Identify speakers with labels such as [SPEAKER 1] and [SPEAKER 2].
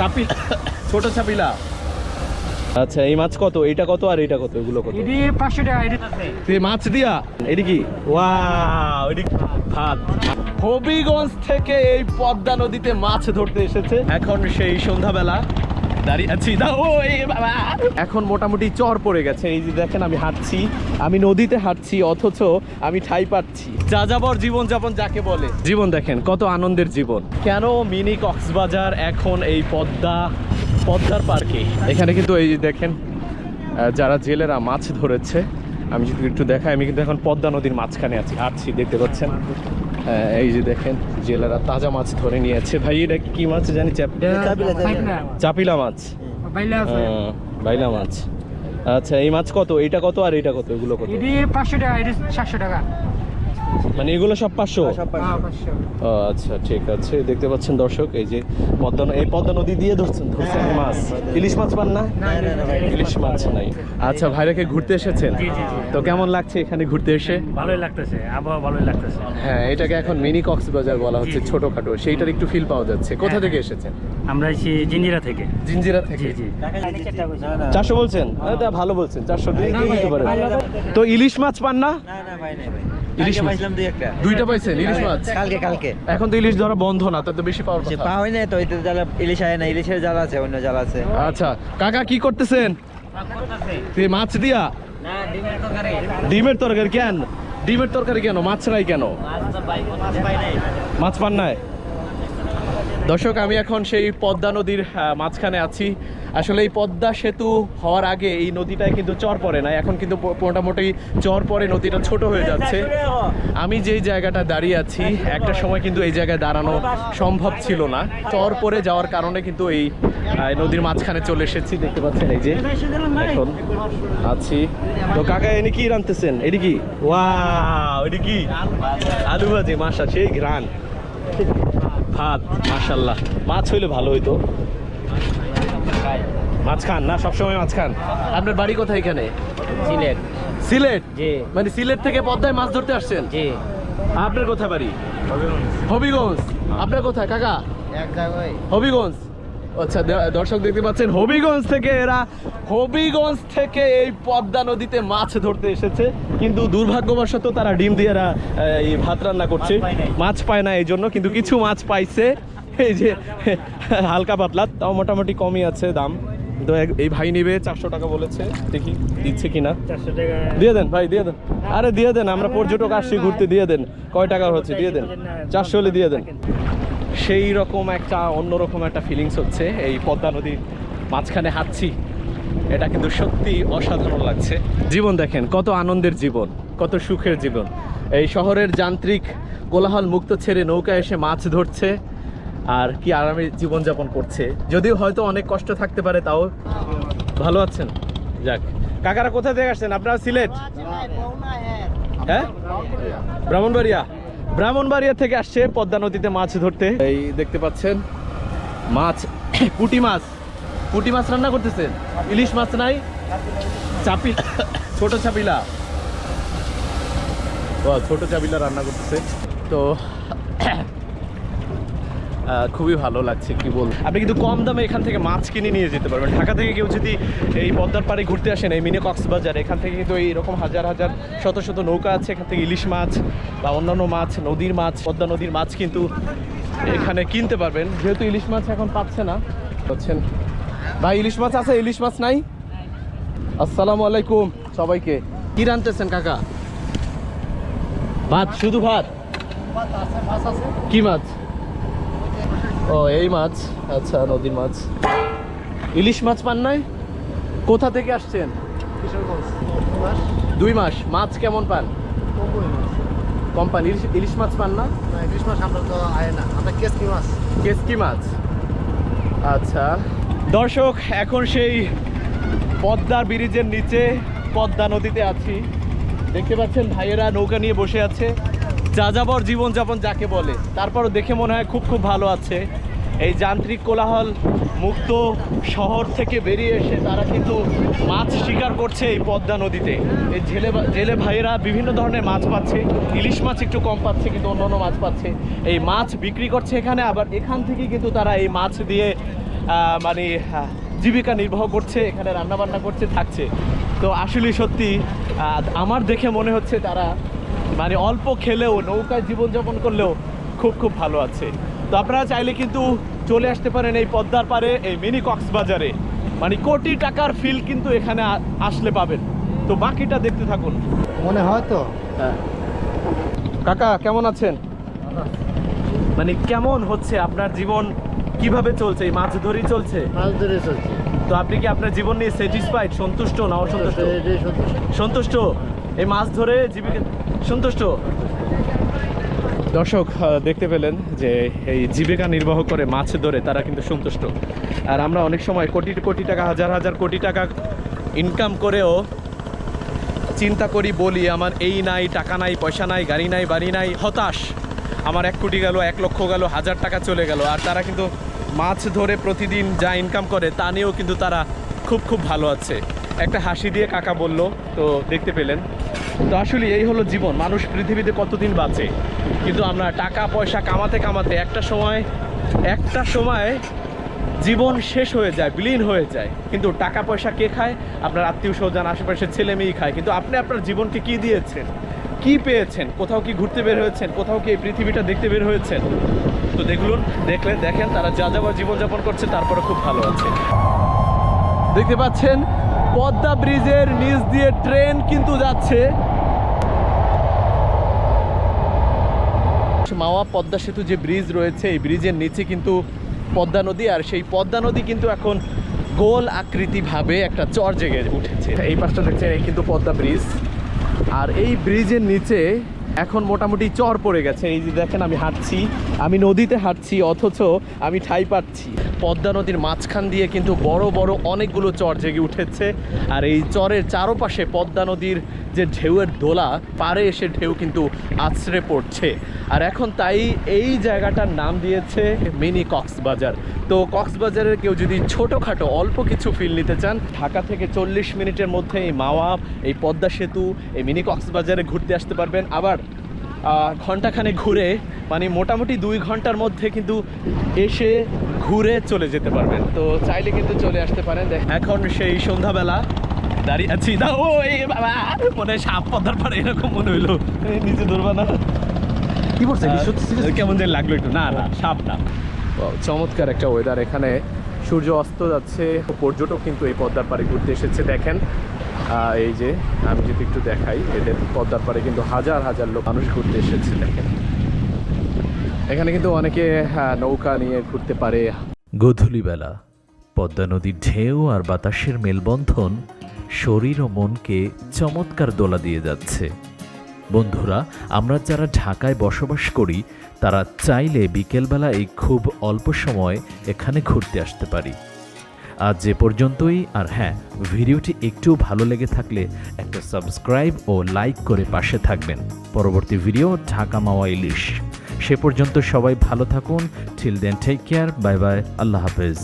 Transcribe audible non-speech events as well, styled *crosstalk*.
[SPEAKER 1] চাপি ছোট চাপিলা। আচ্ছা এই মাছ কত? এটা কত আর এইটা কত? এগুলো কত?
[SPEAKER 2] এডি 500 টাকা এডি আছে
[SPEAKER 1] তুই মাছ দিয়া? এডি কি? ওয়াও এডি ভাত। হবিগঞ্জ থেকে এই পদ্মা নদীতে মাছ ধরতে এসেছে। এখন সেই সন্ধ্যাবেলা দাঁড়িয়ে আছি। এখন মোটামুটি চর পড়ে গেছে। এই যে দেখেন, আমি হাঁটছি। আমি নদীতে হাঁটছি, অথচ আমি ঠাই পাচ্ছি। যাযাবর জীবন যাপন যাকে বলে। জীবন দেখেন, কত আনন্দের জীবন। কেন মিনি কক্সবাজার এখন এই পদ্মা, পদ্মার পার্কে? এখানে কিন্তু এই যে দেখেন যারা জেলেরা মাছ ধরেছে, আমি যদি একটু দেখাই, আমি কিন্তু এখন পদ্মা নদীর মাঝখানে আছি, হাঁটছি, দেখতে পাচ্ছেন? এই যে দেখেন জেলেরা তাজা মাছ ধরে নিয়েছে। ভাই এটা কি মাছ জানি? চাপিলা মাছ।
[SPEAKER 2] বাইলা আছে।
[SPEAKER 1] মাছ। আচ্ছা এই মাছ কত? এটা কত আর এটা কত? এগুলো কত?
[SPEAKER 2] পাঁচশো টাকা এটা সাতশো টাকা।
[SPEAKER 1] মানে এগুলো সব পাঁচশো?
[SPEAKER 2] হ্যাঁ, পাঁচশো।
[SPEAKER 1] ও, আচ্ছা ঠিক আছে। দেখতে পাচ্ছেন দর্শক এই যে পদ্মা এই পদ্মা নদী দিয়ে ধরছেন ধরছেন মাছ। ইলিশ মাছ পান না? ইলিশ মাছ নাই। আচ্ছা ভাইরাকে ঘুরতে এসেছেন?
[SPEAKER 3] জি, জি, জি।
[SPEAKER 1] তো কেমন লাগছে এখানে ঘুরতে এসে?
[SPEAKER 3] ভালোই লাগতেছে আবহাওয়া ভালোই লাগতেছে।
[SPEAKER 1] হ্যাঁ এটাকে এখন মিনি কক্সবাজার বলা হচ্ছে। ছোটখাটো। সেইটার একটু ফিল পাওয়া যাচ্ছে। কোথা
[SPEAKER 3] হ্যাঁ,
[SPEAKER 1] থেকে এসেছেন?
[SPEAKER 3] আমরা এসেছি জিঞ্জিরা থেকে।
[SPEAKER 1] জিঞ্জিরা থেকে?
[SPEAKER 3] জি। জি
[SPEAKER 1] চারশো বলছেন? ভালো বলছেন চারশো দিয়ে দিতে পারেন। তো ইলিশ মাছ পান না?
[SPEAKER 4] না না ভাই।
[SPEAKER 1] ইলিশ মাছ?
[SPEAKER 4] পাইছিলাম দুই একটা।
[SPEAKER 1] দুইটা পাইছেন ইলিশ মাছ?
[SPEAKER 4] কালকে কালকে।
[SPEAKER 1] এখন তো ইলিশ ধরা বন্ধ না তাতে বেশি পাওয়ার কথা।
[SPEAKER 4] পা হয় না তো ওইতে জালা ইলিশ আয় না ইলিশের জাল আছে অন্য জাল আছে।
[SPEAKER 1] আচ্ছা কাকা কি করতেছেন? তুই মাছ দিয়া?
[SPEAKER 4] ডিমের তরকারি।
[SPEAKER 1] কেন? ডিমের তরকারি কেন? মাছ নাই কেন?
[SPEAKER 4] মাছ পাই মাছ পাই নাই।
[SPEAKER 1] মাছ পান নাই? দর্শক আমি এখন সেই পদ্মা নদীর মাঝখানে আছি। আসলে এই পদ্মা সেতু হওয়ার আগে এই নদীটায় কিন্তু চর পড়ে না এখন কিন্তু মোটামুটি চর পরে নদীটা ছোট হয়ে যাচ্ছে। আমি যেই জায়গাটা দাঁড়িয়ে আছি, একটা সময় কিন্তু এই জায়গায় দাঁড়ানো সম্ভব ছিল না। চর পরে যাওয়ার কারণে কিন্তু এই নদীর মাঝখানে চলে এসেছি, দেখতে পাচ্ছেন এই যে। এখন আছি। তো কাকা, এনে কি রানতেছেন এটি কি? আলু ভাজি মাসা সেই ঘ্রাণ। ভাত, মাশাল্লাহ। মাছ হইলে ভালো হইতো। মাছ খান না? সবসময় মাছ খান আপনার বাড়ি কোথায় এখানে?
[SPEAKER 4] সিলেট।
[SPEAKER 1] সিলেট?
[SPEAKER 4] জি।
[SPEAKER 1] মানে সিলেট থেকে পদ্মায় মাছ ধরতে আসছেন?
[SPEAKER 4] জি।
[SPEAKER 1] আপনার কোথায় বাড়ি? হবিগঞ্জ। আপনার কোথায় কাকা?
[SPEAKER 4] এক জায়গায়।
[SPEAKER 1] হবিগঞ্জ। আচ্ছা দর্শক দেখতে পাচ্ছেন হবিগঞ্জ থেকে এরা হবিগঞ্জ থেকে এই পদ্মা নদীতে মাছ ধরতে এসেছে। কিন্তু দুর্ভাগ্যবশত তারা ডিম দিয়ে এরা এই ভাত রান্না করছে।
[SPEAKER 3] মাছ পায় নাই।
[SPEAKER 1] মাছ পায় না এই জন্য কিন্তু কিছু মাছ পাইছে। *laughs* এই যে *laughs* হালকা পাতলা তাও মোটামুটি কমই আছে দাম। তো এই ভাই নিবে চারশো টাকা বলেছে দেখি দিচ্ছে কিনা।
[SPEAKER 3] চারশো টাকা।
[SPEAKER 1] দিয়ে দেন ভাই দিয়ে দেন। আরে দিয়ে দেন আমরা পর্যটক আসছি ঘুরতে দিয়ে দেন। কয় টাকা হচ্ছে দিয়ে দেন। চারশো হলে দিয়ে দেন। সেই রকম একটা অন্যরকম একটা ফিলিংস হচ্ছে এই পদ্মা নদীর মাঝখানে হাঁটছি। এটা কিন্তু সত্যি অসাধারণ লাগছে। জীবন দেখেন কত আনন্দের জীবন কত সুখের জীবন। এই শহরের যান্ত্রিক কোলাহল মুক্ত ছেড়ে নৌকা এসে মাছ ধরছে। আর কি আরামে জীবনযাপন করছে। যদিও হয়তো অনেক কষ্ট থাকতে পারে, তাও ভালো আছেন? যাক। কাকারা কোথা থেকে আসছেন? আপনারা সিলেট? হ্যাঁ? ব্রাহ্মণবাড়িয়া। ব্রাহ্মণবাড়িয়া থেকে আসছে পদ্মা নদীতে মাছ ধরতে। এই দেখতে পাচ্ছেন, মাছ, পুঁটি মাছ। পুঁটি মাছ রান্না করতেছেন? ইলিশ মাছ নাই? চাপি ছোট চাপিলা। ছোট চাপিলা রান্না করতেছে। তো খুবই ভালো লাগছে, কি বল আপনি কিন্তু কম দামে এখান থেকে মাছ কিনে নিয়ে যেতে পারবেন। ঢাকা থেকে কেউ যদি এই পদ্মার পাড়ে ঘুরতে আসেন, এই মিনি কক্সবাজার, এখান থেকে কিন্তু এইরকম হাজার হাজার, শত শত নৌকা আছে, এখান থেকে ইলিশ মাছ বা অন্যান্য মাছ, নদীর মাছ, পদ্মা নদীর মাছ কিন্তু এখানে কিনতে পারবেন। যেহেতু ইলিশ মাছ এখন পাচ্ছে না হচ্ছেন ভাই, ইলিশ মাছ আছে, ইলিশ মাছ নাই? আসসালামু আলাইকুম সবাইকে। কি রানতেছেন কাকা? ভাত, শুধু ভাত? কি মাছ? ও, এই মাছ। আচ্ছা নদীর মাছ। ইলিশ মাছ পান নাই? কোথা থেকে আসছেন? দুই মাস। মাছ কেমন পান? কম পান ইলিশ ইলিশ মাছ পান না? কেসকি মাছ। আচ্ছা। দর্শক, এখন সেই পদ্মার ব্রিজের নিচে, পদ্মা নদীতে আছি। দেখতে পাচ্ছেন ভাইয়েরা নৌকা নিয়ে বসে আছে। যাযাবর জীবনযাপন যাকে বলে, তারপরও দেখে মনে হয় খুব খুব ভালো আছে। এই যান্ত্রিক কোলাহল মুক্ত শহর থেকে বেরিয়ে এসে তারা কিন্তু মাছ শিকার করছে এই পদ্মা নদীতে। এই জেলে জেলে ভাইয়েরা বিভিন্ন ধরনের মাছ পাচ্ছে, ইলিশ মাছ একটু কম পাচ্ছে, কিন্তু অন্যান্য মাছ পাচ্ছে। এই মাছ বিক্রি করছে এখানে, আবার এখান থেকে কিন্তু তারা এই মাছ দিয়ে মানে জীবিকা নির্বাহ করছে, এখানে রান্না বান্না করছে, থাকছে। তো আসলে সত্যি আমার দেখে মনে হচ্ছে তারা মানে অল্প খেলেও, নৌকায় জীবনযাপন করলেও খুব খুব ভালো আছে। তো আপনারা চাইলে কিন্তু চলে আসতে পারেন এই পদ্মার পারে এই মিনি কক্সবাজারে। মানে কোটি টাকার ফিল কিন্তু এখানে আসলে পাবেন। তো বাকিটা দেখতে থাকুন।
[SPEAKER 2] মনে হয় তো।
[SPEAKER 1] কাকা কেমন আছেন? মানে কেমন হচ্ছে আপনার জীবন? কীভাবে চলছে? এই মাছ ধরেই চলছে?
[SPEAKER 5] মাছ ধরে চলছে।
[SPEAKER 1] তো আপনি কি আপনার জীবন নিয়ে স্যাটিসফাইড সন্তুষ্ট না অসন্তুষ্ট?
[SPEAKER 5] সন্তুষ্ট।
[SPEAKER 1] সন্তুষ্ট? এই মাছ ধরে জীবিকা সন্তুষ্ট? দর্শক দেখতে পেলেন যে এই জীবিকা নির্বাহ করে মাছ ধরে, তারা কিন্তু সন্তুষ্ট। আর আমরা অনেক সময় কোটি কোটি টাকা, হাজার হাজার কোটি টাকা ইনকাম করেও চিন্তা করি, বলি, আমার এই নাই, টাকা নাই, পয়সা নাই, গাড়ি নাই, বাড়ি নাই, হতাশ। আমার এক কোটি গেল, এক লক্ষ গেল, হাজার টাকা চলে গেল। আর তারা কিন্তু মাছ ধরে প্রতিদিন যা ইনকাম করে, তা নিয়েও কিন্তু তারা খুব খুব ভালো আছে। একটা হাসি দিয়ে কাকা বলল, তো দেখতে পেলেন। তো আসলে এই হলো জীবন। মানুষ পৃথিবীতে কতদিন বাঁচে? কিন্তু আমরা টাকা, পয়সা কামাতে কামাতে একটা সময় একটা সময় জীবন শেষ হয়ে যায়, বিলীন হয়ে যায়। কিন্তু টাকা, পয়সা কে খায়? আপনার আত্মীয় স্বজন, আশেপাশের ছেলে মেয়েই খায়। কিন্তু আপনি আপনার জীবনকে কি দিয়েছেন? কি পেয়েছেন? কোথাও কি ঘুরতে বের হয়েছেন? কোথাও কি এই পৃথিবীটা দেখতে বের হয়েছেন? তো দেখলুন, দেখলে দেখেন, তারা যা যাবার জীবনযাপন করছে, তারপরে খুব ভালো আছে। দেখতে পাচ্ছেন, পদ্মা ব্রিজের নিচ দিয়ে ট্রেন কিন্তু যাচ্ছে। মাওয়া, পদ্মা সেতু যে ব্রিজ রয়েছে, এই ব্রিজের নিচে কিন্তু পদ্মা নদী, আর সেই পদ্মা নদী কিন্তু এখন গোল আকৃতিভাবে একটা চর জেগে উঠেছে। এই পাশটা দেখছেন, এই কিন্তু পদ্মা ব্রিজ আর এই ব্রিজের নিচে এখন মোটামুটি চর পড়ে গেছে। এই যে দেখেন, আমি হাঁটছি, আমি নদীতে হাঁটছি, অথচ আমি ঠাই পাচ্ছি। পদ্মা নদীর মাঝখান দিয়ে কিন্তু বড় বড় অনেকগুলো চর জেগে উঠেছে। আর এই চরের চারপাশে পদ্মা নদীর যে ঢেউয়ের দোলা পারে এসে ঢেউ কিন্তু আছড়ে পড়ছে। আর এখন তাই এই জায়গাটার নাম দিয়েছে মিনি কক্সবাজার। তো কক্সবাজারের কেউ যদি ছোটোখাটো অল্প কিছু ফিল নিতে চান, ঢাকা থেকে চল্লিশ মিনিটের মধ্যে এই মাওয়া, এই পদ্মা সেতু, এই মিনি কক্সবাজারে ঘুরতে আসতে পারবেন। আবার ঘন্টাখানে ঘুরে মানে মোটামুটি দুই ঘণ্টার মধ্যে কিন্তু এসে ঘুরে চলে যেতে পারবেন। তো চাইলে কিন্তু চলে আসতে পারেন। এখন সেই সন্ধ্যাবেলা দাঁড়িয়ে আছি। না ও বাবা মনে হয় সাপ পদ্মার পারে এরকম মনে হইল। নিচে ধরবা না।
[SPEAKER 5] কি বলছে?
[SPEAKER 1] কেমন যে লাগল একটু। না না সাপ না। চমৎকার একটা ওয়েদার এখানে সূর্য অস্ত যাচ্ছে পর্যটক কিন্তু এই পদ্মার পাড়ে ঘুরতে এসেছে দেখেন। এই যে, আমি যদি একটু দেখাই, এদের পদ্মার পাড়ে কিন্তু হাজার হাজার লোক মানুষ ঘুরতে এসেছে। দেখেন এখানে কিন্তু অনেকে নৌকা নিয়ে ঘুরতে পারে।
[SPEAKER 6] গধূলিবেলা, পদ্মা নদীর ঢেউ আর বাতাসের মেলবন্ধন শরীর ও মনকে চমৎকার দোলা দিয়ে যাচ্ছে। বন্ধুরা, আমরা যারা ঢাকায় বসবাস করি, তারা চাইলে বিকেলবেলা এই খুব অল্প সময় এখানে ঘুরতে আসতে পারি। আজ যে পর্যন্তই। আর হ্যাঁ ভিডিওটি একটু ভালো লেগে থাকলে একটা সাবস্ক্রাইব ও লাইক করে পাশে থাকবেন। পরবর্তী ভিডিও ঢাকা মাওয়া ইলিশ। সে পর্যন্ত সবাই ভালো থাকুন। Till then take care bye bye আল্লাহ হাফেজ।